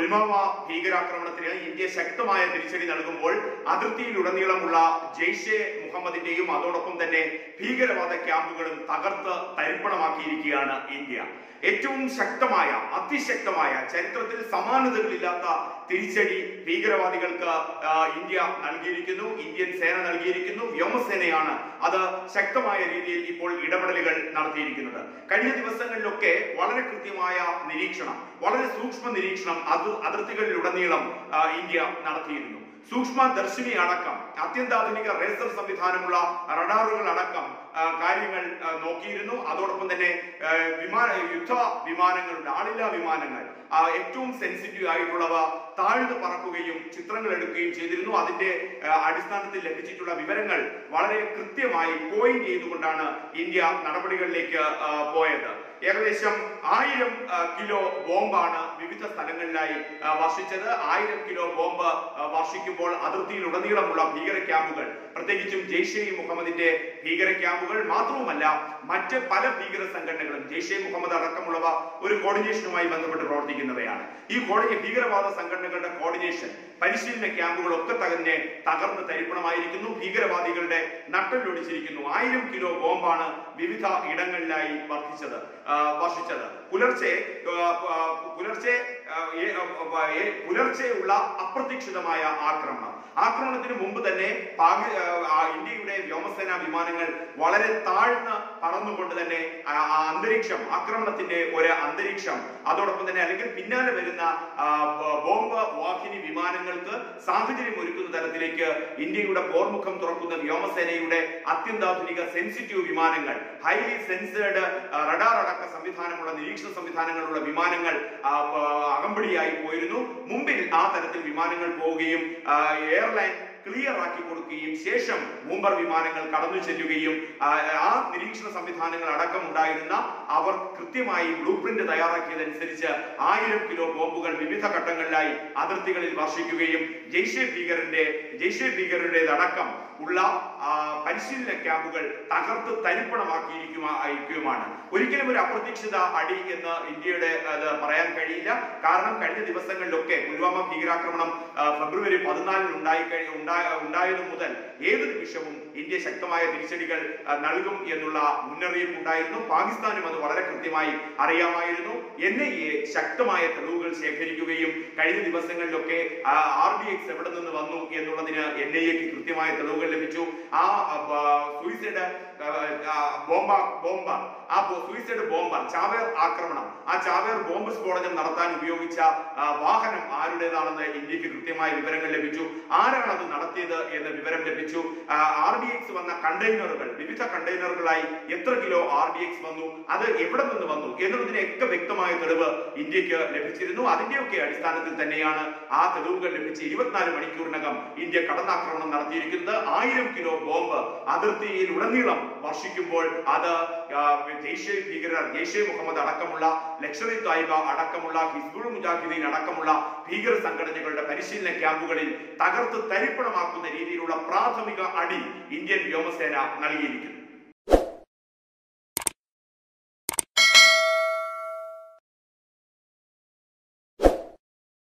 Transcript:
പുൽവാമ ഭീകരാക്രമണത്തിന് ഇന്ത്യ ശക്തമായ തിരിച്ചടി നൽകുമ്പോൾ അതിർത്തിയിലുടനീളമുള്ള ജെയ്ഷെ മുഹമ്മദിന്റെയും അതോടൊപ്പം തന്നെ ഭീകരവാദ ക്യാമ്പുകളും തകർത്ത് തരിപ്പണമാക്കിയിരിക്കുകയാണ് ഇന്ത്യ. ഏറ്റവും ശക്തമായ അതിശക്തമായ ചരിത്രത്തിൽ സമാനതകളില്ലാത്ത തിരിച്ചടി ഭീകരവാദികൾക്ക് ഇന്ത്യ നൽകിയിരിക്കുന്നു. ഇന്ത്യൻ സേന നൽകിയിരിക്കുന്നു. വ്യോമസേനയാണ് അത് ശക്തമായ രീതിയിൽ ഇപ്പോൾ ഇടപെടലുകൾ നടത്തിയിരിക്കുന്നത്. കഴിഞ്ഞ ദിവസങ്ങളിലൊക്കെ വളരെ കൃത്യമായ നിരീക്ഷണം വളരെ സൂക്ഷ്മ നിരീക്ഷണം അത് അതിർത്തികളിലുടനീളം ഇന്ത്യ നടത്തിയിരുന്നു. സൂക്ഷ്മ ദർശിനി അടക്കം അത്യന്താധുനിക റേസർ സംവിധാനമുള്ള റഡാറുകൾ അടക്കം കാര്യങ്ങൾ നോക്കിയിരുന്നു. അതോടൊപ്പം തന്നെ വിമാന യുദ്ധ വിമാനങ്ങളുടെ ആളില്ലാ വിമാനങ്ങൾ. ഏറ്റവും സെൻസിറ്റീവ് ആയിട്ടുള്ളവ താഴ്ന്നു പറക്കുകയും ചിത്രങ്ങൾ എടുക്കുകയും ചെയ്തിരുന്നു. അതിന്റെ അടിസ്ഥാനത്തിൽ ലഭിച്ചിട്ടുള്ള വിവരങ്ങൾ വളരെ കൃത്യമായി പോയിന്റ് ചെയ്തുകൊണ്ടാണ് ഇന്ത്യ നടപടികളിലേക്ക് പോയത്. ഏകദേശം ആയിരം കിലോ ബോംബാണ് വിവിധ സ്ഥലങ്ങളിലായി വർഷിച്ചത്. ആയിരം കിലോ ബോംബ് വർഷിക്കുമ്പോൾ അതിർത്തിയിൽ അതിർത്തിയിലുടനീളമുള്ള ഭീകര ക്യാമ്പുകൾ പ്രത്യേകിച്ചും ജെയ്ഷെ ഇ മുഹമ്മദിന്റെ ഭീകര ക്യാമ്പുകൾ മാത്രവുമല്ല മറ്റ് പല ഭീകര സംഘടനകളും ജെയ്ഷെ മുഹമ്മദ് അടക്കമുള്ളവ ഒരു കോർഡിനേഷനുമായി ബന്ധപ്പെട്ട് പ്രവർത്തിക്കുന്നവയാണ്. ഈ ഭീകരവാദ സംഘടനകളുടെ കോർഡിനേഷൻ പരിശീലന ക്യാമ്പുകളൊക്കെ തന്നെ തകർന്ന് തരിപ്പണമായിരിക്കുന്നു. ഭീകരവാദികളുടെ നട്ടലൊടിച്ചിരിക്കുന്നു ആയിരം കിലോ ബോംബാണ് വിവിധ ഇടങ്ങളിലായി വർദ്ധിച്ചത് വർഷിച്ചത്. പുലർച്ചെ പുലർച്ചെ പുലർച്ചെയുള്ള അപ്രതീക്ഷിതമായ ആക്രമണം. ആക്രമണത്തിന് മുമ്പ് തന്നെ ഇന്ത്യയുടെ വ്യോമസേനാ വിമാനങ്ങൾ വളരെ താഴ്ന്ന് പറന്നുകൊണ്ട് തന്നെ അന്തരീക്ഷം ആക്രമണത്തിന്റെ ഒരു അന്തരീക്ഷം അതോടൊപ്പം തന്നെ അല്ലെങ്കിൽ പിന്നാലെ വരുന്ന ബോംബ് വാഹിനി വിമാനങ്ങൾക്ക് സാഹചര്യം ഒരുക്കുന്ന തരത്തിലേക്ക് ഇന്ത്യയുടെ പോർമുഖം തുറക്കുന്ന വ്യോമസേനയുടെ അത്യന്താധുനിക സെൻസിറ്റീവ് വിമാനങ്ങൾ ഹൈലി സെൻസേർഡ് റഡാർ അടക്ക സംവിധാനമുള്ള നിരീക്ഷണ സംവിധാനങ്ങളുള്ള വിമാനങ്ങൾ അകമ്പടിയായി പോയിരുന്നു. മുമ്പിൽ ആ തരത്തിൽ വിമാനങ്ങൾ പോവുകയും എയർലൈൻ ക്ലിയർ ആക്കി കൊടുക്കുകയും ശേഷം മൂമ്പർ വിമാനങ്ങൾ കടന്നു ചെല്ലുകയും ആ, നിരീക്ഷണ സംവിധാനങ്ങൾ അടക്കം ഉണ്ടായിരുന്ന അവർ കൃത്യമായി ബ്ലൂ പ്രിന്റ് തയ്യാറാക്കിയതനുസരിച്ച് ആയിരം കിലോ ബോംബുകൾ വിവിധ ഘട്ടങ്ങളിലായി അതിർത്തികളിൽ വർഷിക്കുകയും ജെയ്ഷെ ഭീകരന്റെ ജെയ്ഷെ ഭീകരരുടേതടക്കം ഉള്ള പരിശീലന ക്യാമ്പുകൾ തകർത്ത് തരിപ്പണമാക്കിയിരിക്കുകയുമാണ് ഒരിക്കലും ഒരു അപ്രതീക്ഷിത അടി എന്ന് ഇന്ത്യയുടെ പറയാൻ കഴിയില്ല. കാരണം കഴിഞ്ഞ ദിവസങ്ങളിലൊക്കെ പുൽവാമ ഭീകരാക്രമണം ഫെബ്രുവരി പതിനാലിന് ഉണ്ടായി ഉണ്ടായത് മുതൽ ഏത് നിമിഷവും ഇന്ത്യ ശക്തമായ തിരിച്ചടികൾ നൽകും എന്നുള്ള മുന്നറിയിപ്പ് ഉണ്ടായിരുന്നു. പാകിസ്ഥാനും അത് വളരെ കൃത്യമായി അറിയാമായിരുന്നു. എൻ ഐ എ ശക്തമായ തെളിവുകൾ ശേഖരിക്കുകയും കഴിഞ്ഞ ദിവസങ്ങളിലൊക്കെ ആർ ഡി എക്സ് എവിടെ നിന്ന് വന്നു എന്നുള്ളതിന് എൻ ഐ എക്ക് കൃത്യമായ തെളിവുകൾ ലഭിച്ചു. ആ സൂയിസൈഡ് ബോംബ ബോംബ. ആ സൂയിസൈഡ് ബോംബർ ചാവേർ ആക്രമണം. ആ ചാവേർ ബോംബ് സ്ഫോടനം നടത്താൻ ഉപയോഗിച്ച വാഹനം ആരുടേതാണെന്ന് ഇന്ത്യയ്ക്ക് കൃത്യമായ വിവരങ്ങൾ ലഭിച്ചു. ആരാണ് അത് നടത്തിയത് എന്ന വിവരം ലഭിച്ചു. ആർ ഡി എക്സ് വന്ന കണ്ടെയ്നറുകൾ വിവിധ കണ്ടെയ്നറുകളായി എത്ര കിലോ ആർ ഡി എക്സ് വന്നു അത് എവിടെ നിന്ന് വന്നു എന്നുള്ളതിനൊക്കെ വ്യക്തമായ തെളിവ് ഇന്ത്യയ്ക്ക് ലഭിച്ചിരുന്നു. അതിന്റെയൊക്കെ അടിസ്ഥാനത്തിൽ തന്നെയാണ് ആ തെളിവുകൾ ലഭിച്ച് ഇരുപത്തിനാല് മണിക്കൂറിനകം ഇന്ത്യ കടന്നാക്രമണം നടത്തിയിരിക്കുന്നത്. ആയിരം കിലോ ബോംബ് അതിർത്തിയിൽ ഉടനീളം വർഷിക്കുമ്പോൾ അത് ജെയ്ഷെ ഭീകരർ ജെയ്ഷെ മുഹമ്മദ് അടക്കമുള്ള ലക്ഷറി തായിബ അടക്കമുള്ള ഹിസ്ബുൾ മുജാഹിദീൻ അടക്കമുള്ള ഭീകര സംഘടനകളുടെ പരിശീലന ക്യാമ്പുകളിൽ തകർത്ത് തരിപ്പണമാക്കുന്ന രീതിയിലുള്ള പ്രാഥമിക അടി ഇന്ത്യൻ വ്യോമസേന നൽകിയിരിക്കുന്നു.